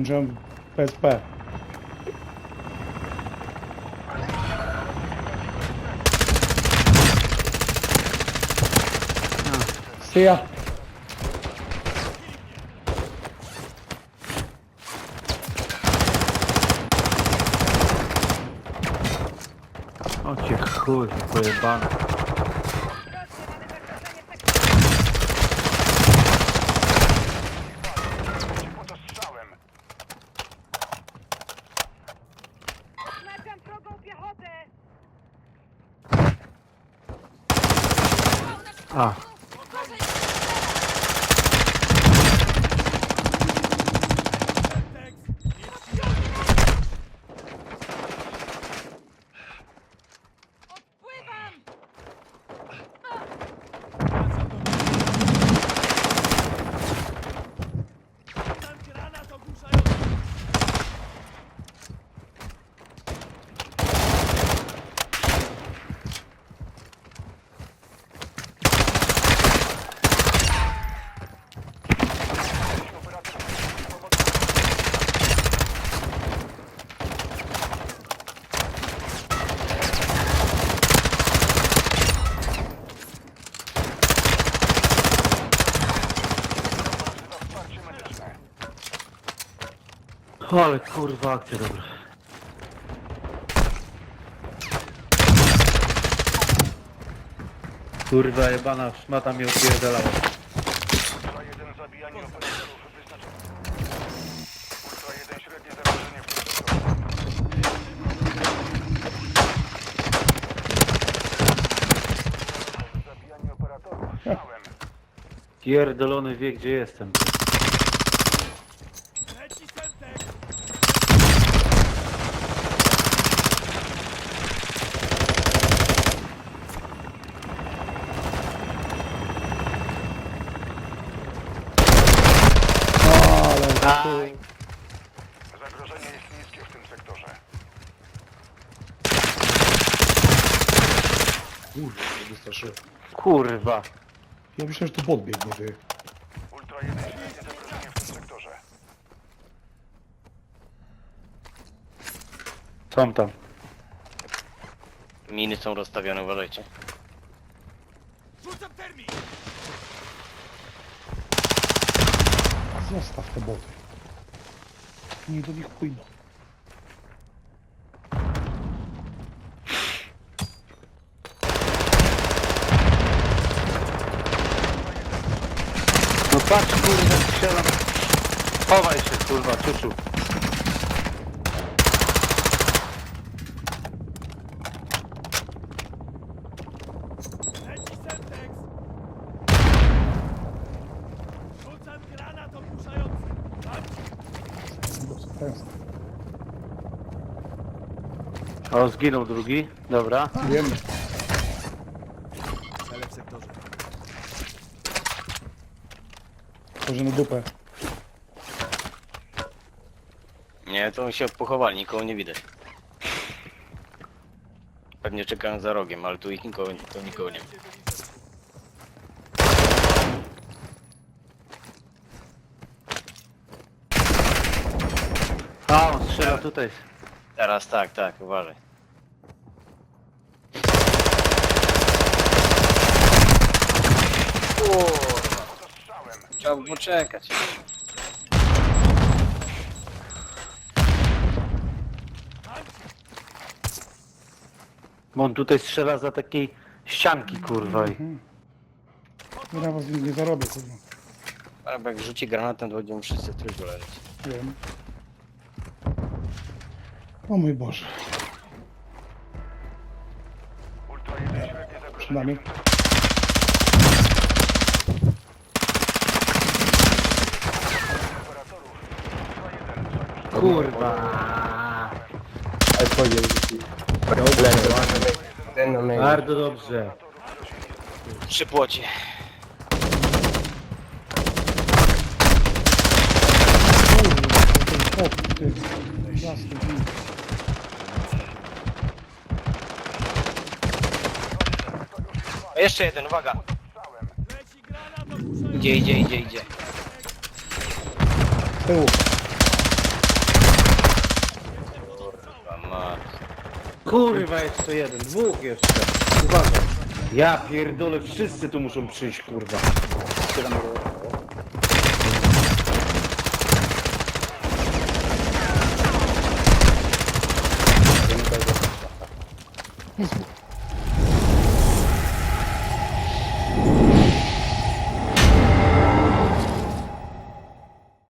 Konuşamam. PSP. Siyah. O cię chuj, pojebany. A, ale kurwa akcja dobra. Kurwa jebana szmata mnie opierdalała. Ultra 1 zabijanie operatorów wyznaczone. Ultra 1 średnie zarażenie w tym sektorze. Zabijanie operatorów. Stałem. Pierdolony wie gdzie jestem. Ale Zagrożenie jest niskie w tym sektorze. wystraszyłem. Kurwa. Ja myślę, że to podbiegnie, ty. Ultra 1 średnie zagrożenie w tym sektorze. Są tam. Miny są rozstawione, uważajcie. Zostaw te boty. Nie do nich pójdą. No patrz kurwa strzelam. Chowaj się kurwa, ciuszu. O, zginął drugi. Dobra. Wiemy. Może na dupę. Nie, to oni się pochowali, nikogo nie widać. Pewnie czekają za rogiem, ale tu ich nikogo, tu nikogo nie ma. A, on strzela tutaj. Teraz tak, tak, uważaj. Kurwa, trzeba poczekać. Bo on tutaj strzela za takiej ścianki kurwa. i- Ja was nie zarobię, kurwa. Ale jak rzuci granatem, to będziemy wszyscy w trójku leżeć. Wiem. O mój Boże. Ultra 1 średnie zagrożenie Przynajmniej. w tym sektorze. Operatorów. Ultra 1 sojusz. Kurwa. Bardzo dobrze. Przy płocie. Kurwa, ten chłop, ty. Jasny gwint. Jeszcze jeden, uwaga. Idzie, idzie, idzie, idzie. Z tyłu. Kurwa, mat. Kurwa, jeszcze jeden, dwóch jeszcze. Uwaga. Ja pierdolę, wszyscy tu muszą przyjść, kurwa. Jezu.